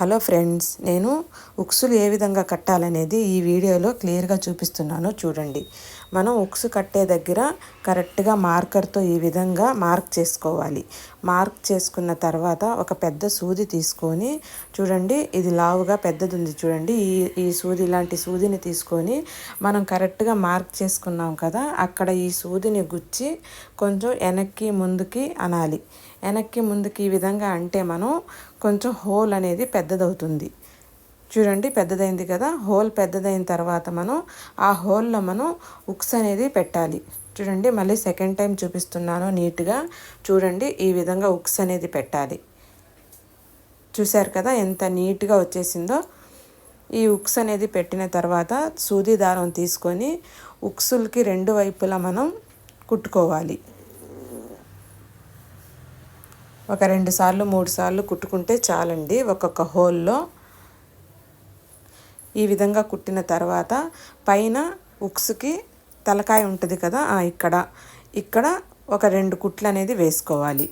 Hello friends నేను ఉక్సులు ఏ విధంగా కట్టాలనేది ఈ వీడియోలో క్లియర్గా చూపిస్తున్నాను చూడండి. మనం ఉక్సు కట్టే దగ్గర కరెక్ట్గా మార్కర్తో ఈ విధంగా మార్క్ చేసుకోవాలి. మార్క్ చేసుకున్న తర్వాత ఒక పెద్ద సూది తీసుకొని చూడండి ఇది లావుగా పెద్దది ఉంది చూడండి ఈ ఈ సూది ఇలాంటి సూదిని తీసుకొని మనం కరెక్ట్గా మార్క్ చేసుకున్నాం కదా అక్కడ ఈ సూదిని గుచ్చి కొంచెం వెనక్కి ముందుకి అనాలి. వెనక్కి ముందుకి ఈ విధంగా అంటే మనం కొంచెం హోల్ అనేది పెద్దదవుతుంది. చూడండి పెద్దదైంది కదా? హోల్ పెద్దదైన తర్వాత మనం ఆ హోల్లో మనం ఉక్స్ అనేది పెట్టాలి. చూడండి మళ్ళీ సెకండ్ టైం చూపిస్తున్నాను నీట్గా. చూడండి ఈ విధంగా ఉక్స్ అనేది పెట్టాలి. చూశారు కదా ఎంత నీట్గా వచ్చేసిందో? ఈ ఉక్స్ అనేది పెట్టిన తర్వాత సూది దారం తీసుకొని ఉక్సులకి రెండు వైపులా మనం కుట్టుకోవాలి. ఒక రెండు సార్లు మూడు సార్లు కుట్టుకుంటే చాలండి ఒక్కొక్క హోల్లో. ఈ విధంగా కుట్టిన తర్వాత పైన ఉక్స్కి తలకాయ ఉంటుంది కదా ఇక్కడ. ఇక్కడ ఒక రెండు కుట్లు అనేది వేసుకోవాలి.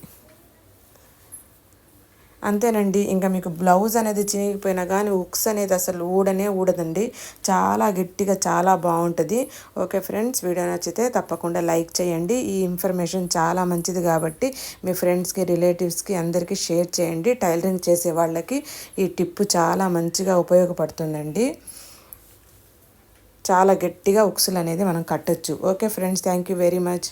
అంతేనండి. ఇంకా మీకు బ్లౌజ్ అనేది చినిగిపోయినా కానీ ఉక్స్ అనేది అసలు ఊడనే ఊడదండి. చాలా గట్టిగా చాలా బాగుంటుంది ఓకే ఫ్రెండ్స్ వీడియో నచ్చితే తప్పకుండా లైక్ చేయండి. ఈ ఇన్ఫర్మేషన్ చాలా మంచిది కాబట్టి మీ ఫ్రెండ్స్కి రిలేటివ్స్కి అందరికీ షేర్ చేయండి. టైలరింగ్ చేసే వాళ్ళకి ఈ టిప్పు చాలా మంచిగా ఉపయోగపడుతుందండి. చాలా గట్టిగా ఉక్సులు అనేది మనం కట్టచ్చు. Okay friends thank you very much.